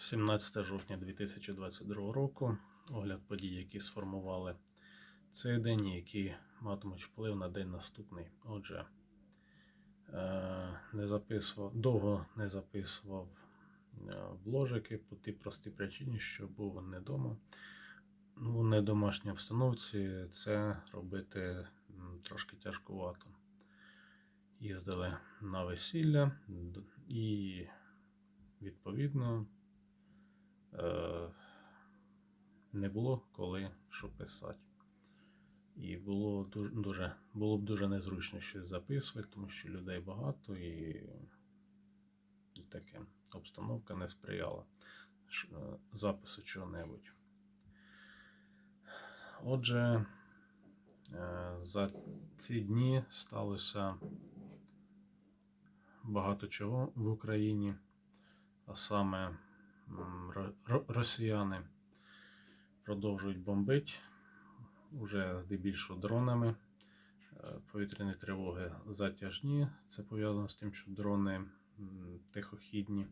17 жовтня 2022 року. Огляд подій, які сформували цей день, які матимуть вплив на день наступний. Отже, е, не записував, довго не записував е, вложики по тій простій причині, що був не вдома. Ну, в недомашній обстановці це робити трошки тяжкувато. Їздили на весілля і відповідно не було коли що писати. І було дуже, було б дуже незручно щось записувати, тому що людей багато і, і таке обстановка не сприяла е, запису чого-небудь. Отже, е, за ці дні сталося багато чого в Україні, а саме росіяни продовжують бомбити уже здебільшого дронами. Е, Повітряні тривоги затяжні. Це пов'язано з тим, що дрони тихохідні,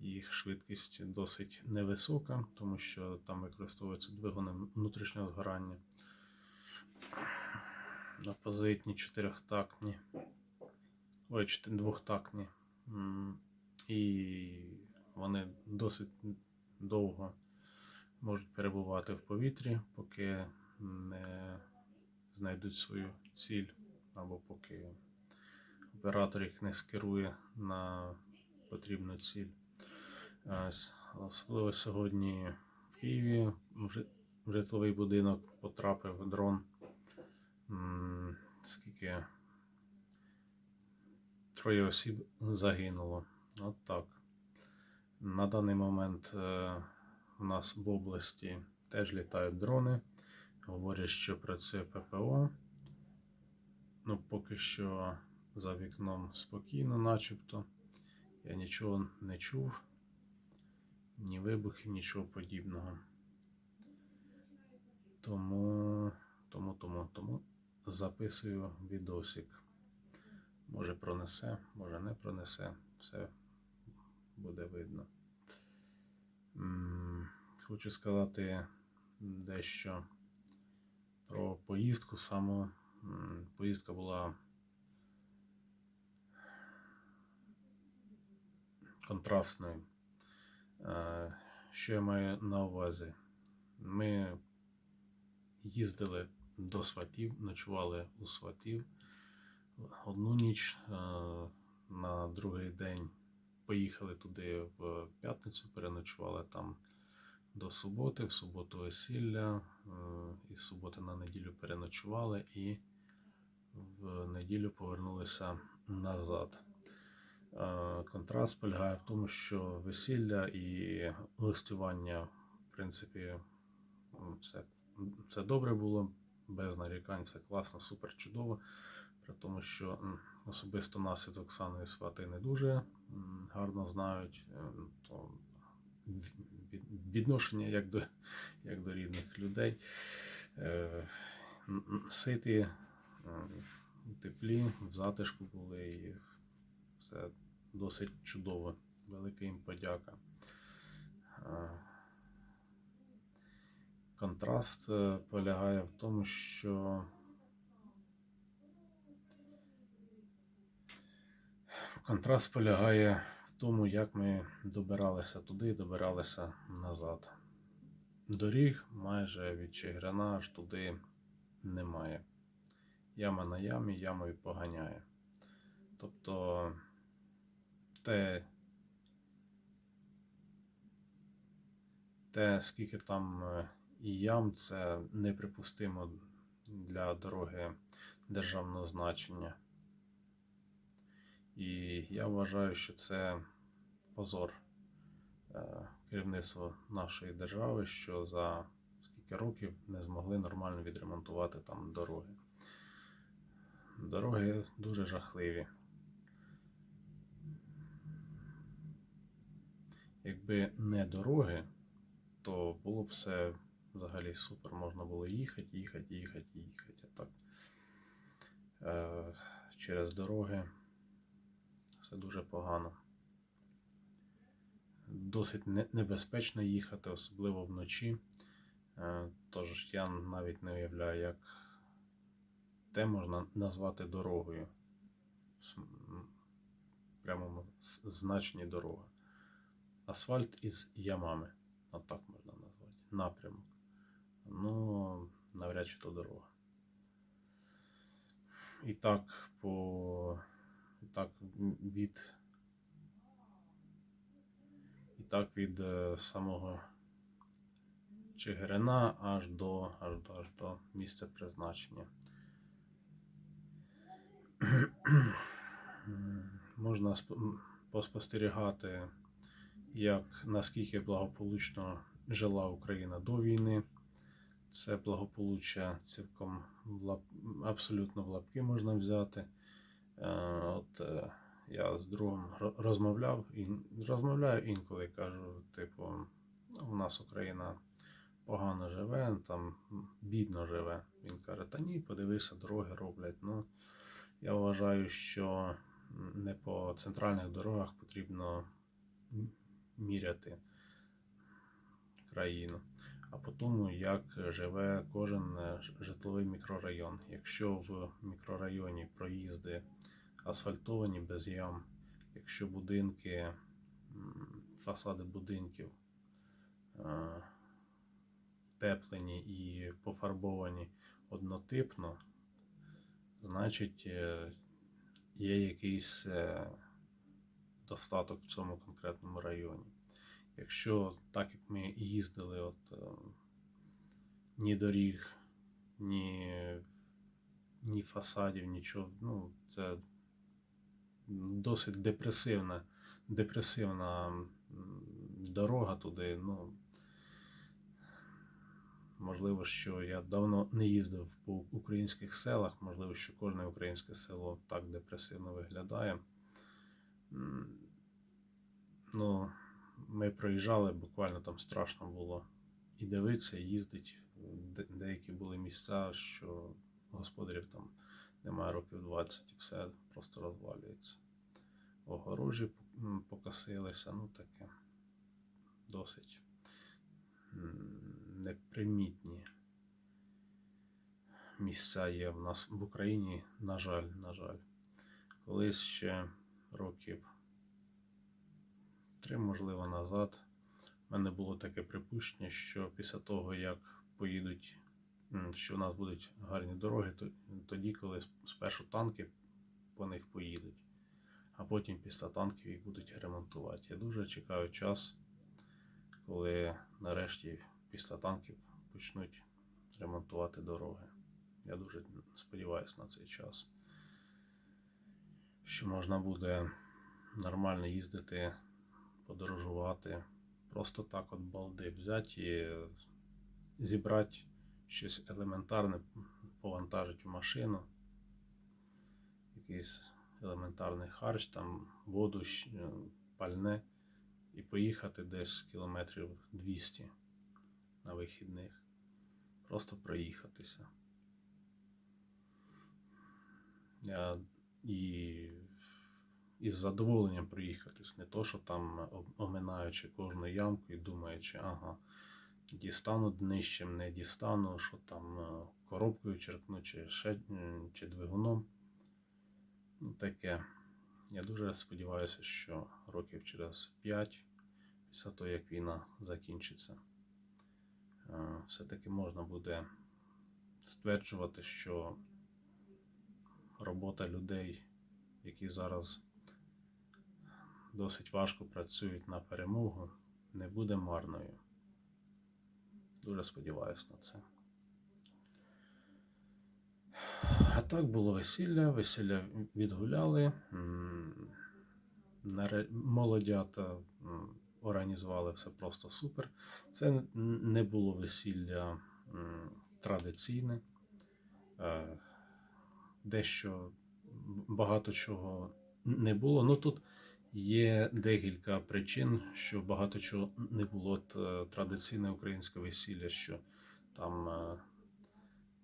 їх швидкість досить невисока, тому що там використовуються двигуни внутрішнього згорання. Опозитні чотирьохтактні, ой, двохтактні. І вони досить довго можуть перебувати в повітрі, поки не знайдуть свою ціль, або поки оператор їх не скерує на потрібну ціль. Особливо сьогодні в Києві в житловий будинок потрапив дрон. Скільки троє осіб загинуло. От так. На даний момент е, у нас в області теж літають дрони. Говорять, що працює ППО. Ну, поки що за вікном спокійно, начебто. Я нічого не чув, ні вибухів, нічого подібного. Тому, тому, тому, тому записую відосик. Може пронесе, може не пронесе. Все буде видно. Хочу сказати дещо про поїздку саму. Поїздка була контрастною. Е, Що я маю на увазі? Ми їздили до сватів, ночували у сватів одну ніч. е, На другий день поїхали туди в п'ятницю, переночували там до суботи, в суботу весілля, е, із суботи на неділю переночували і в неділю повернулися назад. Е, Контраст полягає в тому, що весілля і гостювання, в принципі, це, це добре було, без нарікань, це класно, супер чудово. При тому, що особисто нас із Оксаною свати не дуже гарно знають, е, то відношення як до, як до рідних людей. Е, е, в теплі, в затишку були і все досить чудово. Велика їм подяка. Е, Контраст полягає в тому, що контраст полягає в тому, як ми добиралися туди і добиралися назад. Доріг майже від Чигирина аж туди немає. Яма на ямі, ямою поганяє. Тобто те, те, скільки там е, і ям, це неприпустимо для дороги державного значення. І я вважаю, що це позор е, керівництва нашої держави, що за скільки років не змогли нормально відремонтувати там дороги. Дороги дуже жахливі. Якби не дороги, то було б все взагалі супер. Можна було їхати, їхати, їхати, їхати. А так е, через дороги все дуже погано. досить небезпечно їхати, особливо вночі. Е, Тож я навіть не уявляю, як те можна назвати дорогою. В прямому значенні дорога. Асфальт із ямами. Отак можна назвати. Напрямок. Ну, навряд чи то дорога. І так по. Так від. І так від е, самого Чигирина аж до, аж до, аж до місця призначення. Можна поспостерігати, як наскільки благополучно жила Україна до війни. Це благополуччя цілком в лап... абсолютно в лапки можна взяти. Е, От е, я з другом розмовляв і розмовляю інколи кажу, типу, «Ну, у нас Україна погано живе, там бідно живе. Він каже, та ні, подивися, дороги роблять. Ну, я вважаю, що не по центральних дорогах потрібно міряти країну, а по тому, як живе кожен е, житловий мікрорайон. Якщо в мікрорайоні проїзди асфальтовані без ям, якщо будинки, фасади будинків е, теплені і пофарбовані однотипно, значить е, є якийсь достаток в цьому конкретному районі. Якщо так як ми їздили, от е, ні доріг, ні, ні фасадів, нічого, ну це досить депресивна, депресивна дорога туди. Ну, можливо, що я давно не їздив по українських селах, можливо, що кожне українське село так депресивно виглядає. Ну, ми проїжджали, буквально там страшно було і дивитися, і їздити. Де- Деякі були місця, що господарів там немає років 20 і все просто розвалюється. Огорожі покосилися, ну таке досить непримітні місця є в нас в Україні, на жаль, на жаль. Колись ще років можливо, назад в мене було таке припущення, що після того, як поїдуть, що в нас будуть гарні дороги, то тоді, коли спершу танки по них поїдуть, а потім після танків їх будуть ремонтувати. Я дуже чекаю час, коли нарешті після танків почнуть ремонтувати дороги. Я дуже сподіваюся на цей час, що можна буде нормально їздити, подорожувати. Просто так от балди взяти і зібрати щось елементарне, повантажити в машину, якийсь елементарний харч, там воду, е, пальне, і поїхати десь кілометрів 200 на вихідних. Просто проїхатися. Я і, і з задоволенням проїхатись, не то, що там оминаючи кожну ямку і думаючи, ага, дістану днищем, не дістану, що там е, коробкою черкну, чи, ще, чи двигуном. Ну, таке. Я дуже сподіваюся, що років через 5, після того, як війна закінчиться, е, все-таки можна буде стверджувати, що робота людей, які зараз досить важко працюють на перемогу, не буде марною. Дуже сподіваюся на це. А так було весілля, весілля відгуляли. Молодята організували все просто супер. Це не було весілля традиційне. Е, Дещо багато чого не було. Ну тут є декілька причин, що багато чого не було е, традиційне українське весілля, що там е,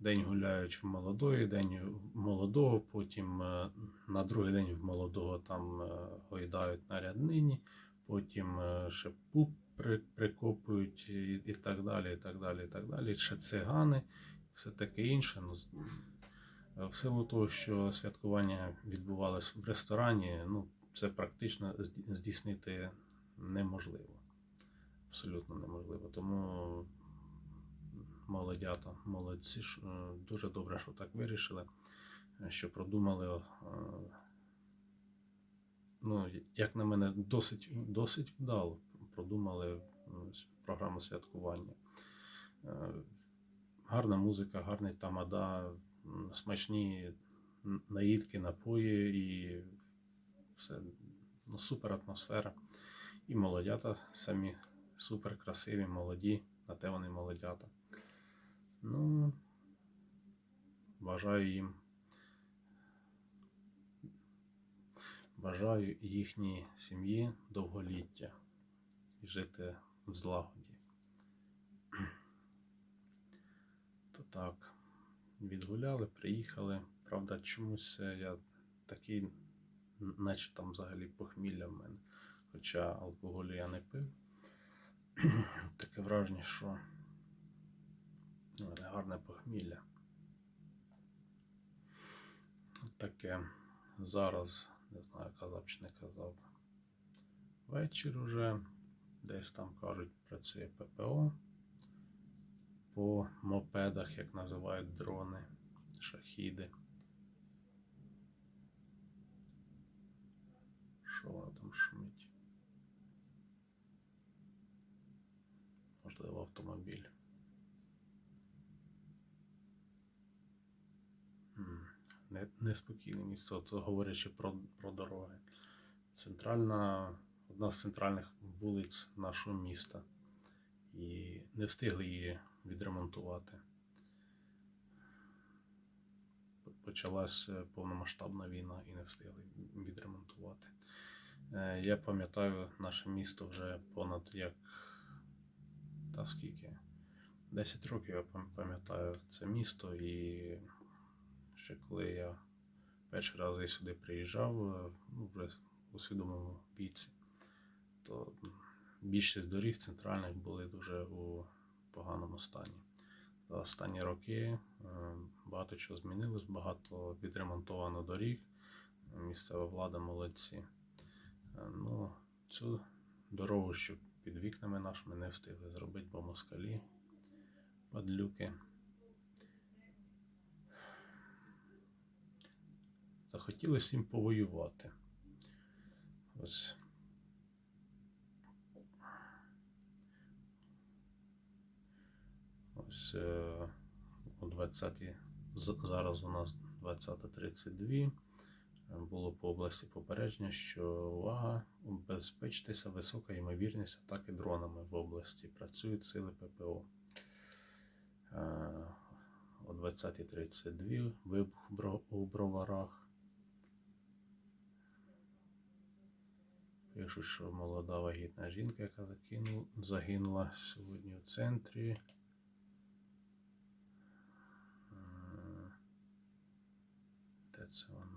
день гуляють в молодої, день в молодого, потім е, на другий день в молодого там гойдають на ряднині, потім ще пуп прикопують і, так далі, і так далі, і так далі. Ще цигани, все таке інше. Ну, в силу того, що святкування відбувалося в ресторані, ну, це практично здійснити неможливо. Абсолютно неможливо. Тому молодята, молодці, е, дуже добре, що так вирішили, що продумали. е, Ну, як на мене, досить, досить вдало продумали е, програму святкування. Гарна музика, гарний тамада, смачні наїдки, напої і все. Ну, супер атмосфера. І молодята самі супер красиві, молоді, на те вони молодята. Ну, бажаю їм. Бажаю їхній сім'ї довголіття і жити в злагоді. То так, відгуляли, приїхали. Правда, чомусь е, я такий, наче там взагалі похмілля в мене. Хоча алкоголю я не пив. Таке враження, що гарне похмілля. Таке зараз, не знаю, казав чи не казав. Вечір уже, десь там кажуть, працює ППО. По мопедах, як називають дрони, шахіди. Що воно там шумить? Можливо, автомобіль. Неспокійне місце, от говорячи про, про дороги. Центральна, одна з центральних вулиць нашого міста. І не встигли її відремонтувати. Почалась е, повномасштабна війна і не встигли відремонтувати. Е, Я пам'ятаю наше місто вже понад як та скільки? 10 років я пам'ятаю це місто, і ще коли я перший раз сюди приїжджав, е, ну, у свідомому віці, то більшість доріг центральних були дуже у поганому стані. За останні роки е, багато чого змінилось, багато відремонтовано доріг, місцева влада молодці. Е, Ну, цю дорогу, що під вікнами нашими не встигли зробити, бо москалі, падлюки. Захотілося їм повоювати. Ось. Ось е, о 20 зараз у нас 20.32. Було по області попередження, що увага, убезпечтеся, висока ймовірність атаки дронами в області. Працюють сили ППО. Е, О 20.32 вибух у броварах. Пишуть, що молода вагітна жінка, яка загинула сьогодні в центрі. Е, Де це воно?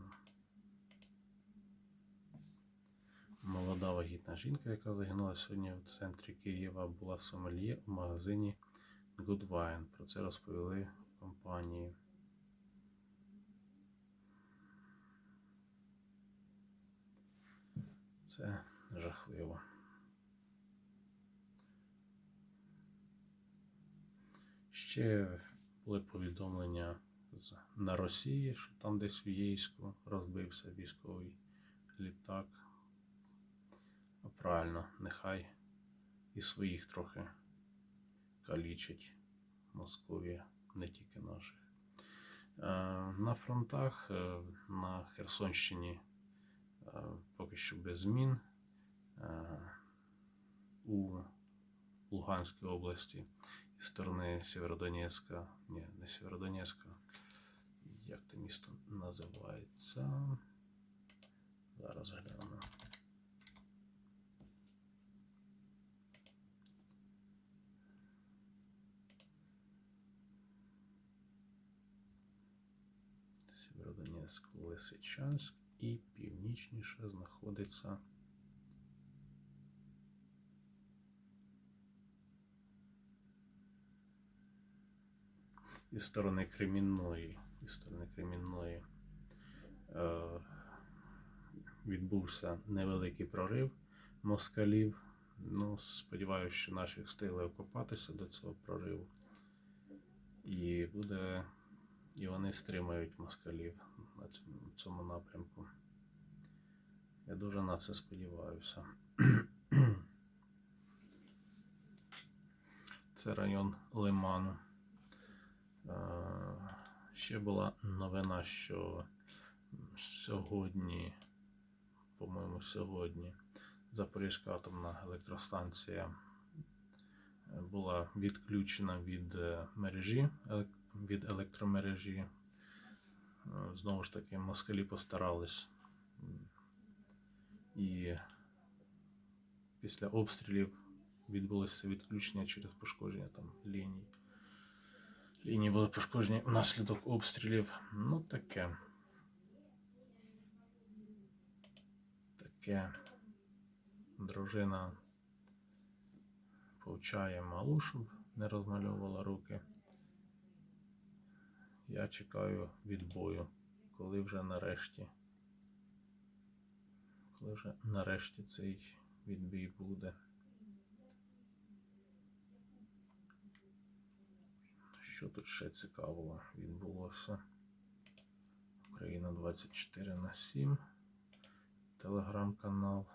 Молода вагітна жінка, яка загинула сьогодні в центрі Києва, була сомельє у магазині Good Wine. Про це розповіли в компанії. Це жахливо. Ще були повідомлення на Росії, що там десь у Єйську розбився військовий літак. Правильно, нехай і своїх трохи калічить Московія, не тільки наших. Е, На фронтах е, на Херсонщині е, поки що без змін. У Луганській області із сторони Сєвєродонецька, ні, не Сєвєродонецька, як те місто називається? Зараз гляну. Луганськ, Лисичанськ і північніше знаходиться. Із сторони Кремінної, із сторони Кремінної е, відбувся невеликий прорив москалів. Ну, сподіваюся, що наші встигли окопатися до цього прориву. І буде і вони стримають москалів на цьому, напрямку. Я дуже на це сподіваюся. Це район Лиману. Е, Ще була новина, що сьогодні, по-моєму, сьогодні Запорізька атомна електростанція е, була відключена від е, мережі, від електромережі. Е, Знову ж таки, москалі постарались. І після обстрілів відбулося відключення через пошкодження там ліній. Лінії були пошкоджені внаслідок обстрілів. Ну таке. Таке. Дружина повчає малу, щоб не розмальовувала руки. Я чекаю відбою, коли вже нарешті. Коли вже нарешті цей відбій буде. Що тут ще цікавого відбулося? Україна 24 на 7. Телеграм-канал.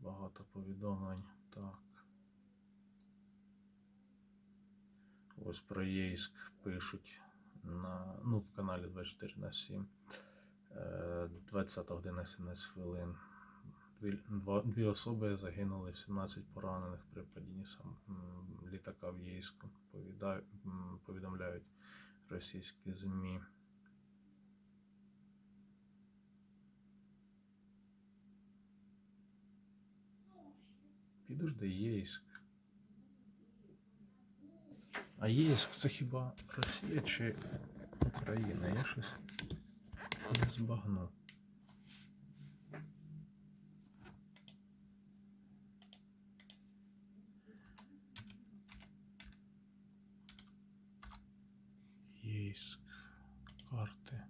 Багато повідомлень. Так. Ось про Єйськ пишуть на, ну, в каналі 24 на 7. Е, 20 година 17 хвилин. Дві, дві особи загинули, 17 поранених при падінні сам, літака в Єйську. Повідомляють російські ЗМІ. Підожди, Єйськ. А Єйськ це хіба Росія чи Україна? Я щось не збагну. Єйськ. Карти.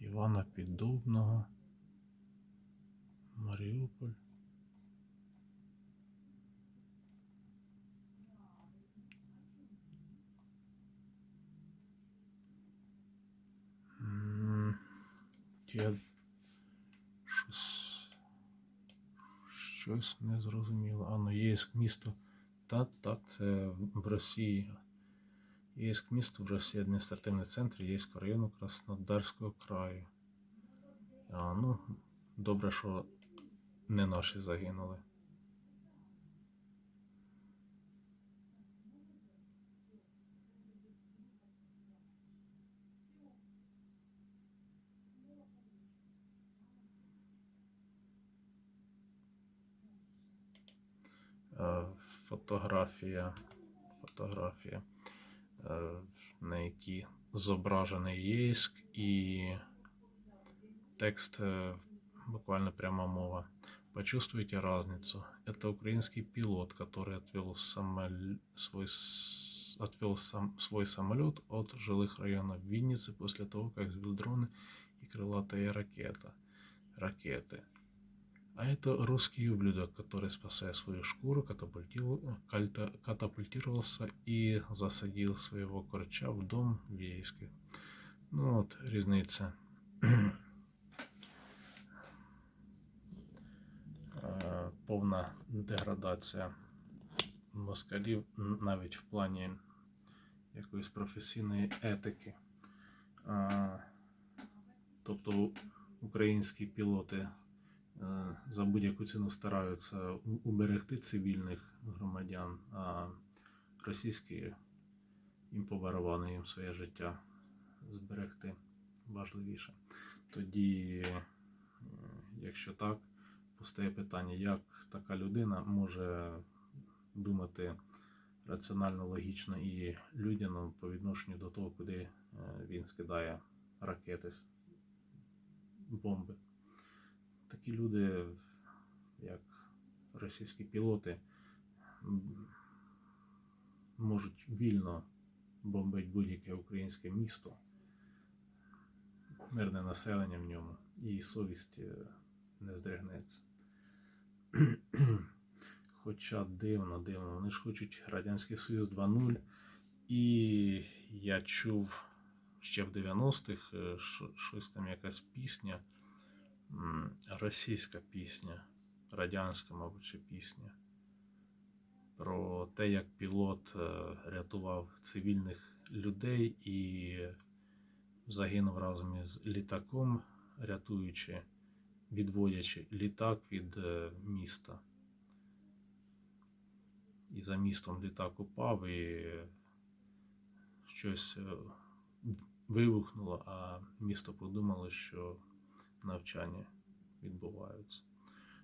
Івана Піддубного. Я щось, щось не зрозуміло. А ну є місто. Та так, це в Росії. ЄСк місто в Росії адміністративний центр Єйського району Краснодарського краю. А, ну, добре, що не наші загинули. Фотографія. Фотографія, е, на якій зображений Єйськ і текст э, буквально прямо мова. Почувствуйте разницу. Это украинский пилот, который отвел, самол... свой... с- отвел сам... свой самолет от жилых районов Винницы после того, как сбил дроны и крылатые ракета... ракеты. А это русский ублюдок, который, спасая свою шкуру, катапультил- кальта- катапультировался и засадил своего корча в дом в Ейске. Ну от, різниця. Повна деградація москалів навіть в плані якоїсь професійної етики. Тобто українські пілоти за будь-яку ціну стараються уберегти цивільних громадян, а російські їм побарабани їм своє життя зберегти важливіше. Тоді, е, якщо так, постає питання, як така людина може думати раціонально, логічно і людяно по відношенню до того, куди е, він скидає ракети, бомби. Такі люди, як російські пілоти, можуть вільно бомбити будь-яке українське місто, мирне населення в ньому, і совість е, не здригнеться. Хоча дивно, дивно, вони ж хочуть Радянський Союз 2.0. І я чув ще в 90-х е, що- щось там якась пісня, російська пісня, радянська, мабуть, чи пісня. Про те, як пілот е, рятував цивільних людей і загинув разом із літаком, рятуючи, відводячи літак від е, міста. І за містом літак упав і щось е, вибухнуло, а місто подумало, що навчання відбуваються.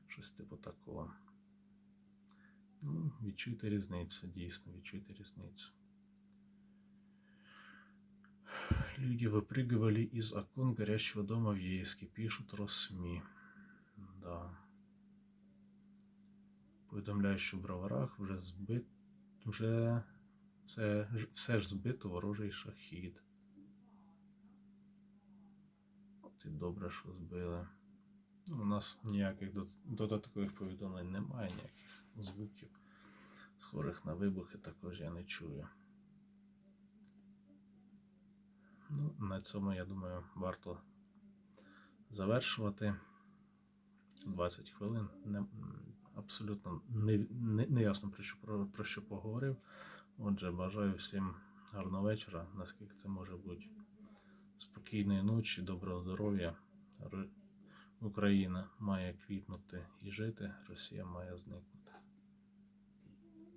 Щось типу такого. Ну, відчуйте різницю, дійсно, відчуйте різницю. Люди выпрыгивали из окон горящего дома в Ейске, пишут Росми. Да. Повідомляю, що в броварах вже збит, вже ж- все ж збито ворожий шахід. І добре, що збили. У нас ніяких додаткових повідомлень немає, ніяких звуків. Схожих на вибухи також я не чую. Ну, на цьому, я думаю, варто завершувати. 20 хвилин. Не, абсолютно не, не, не про, про що поговорив. Отже, бажаю всім гарного вечора, наскільки це може бути. Спокійної ночі, доброго здоров'я. Україна має квітнути і жити, Росія має зникнути.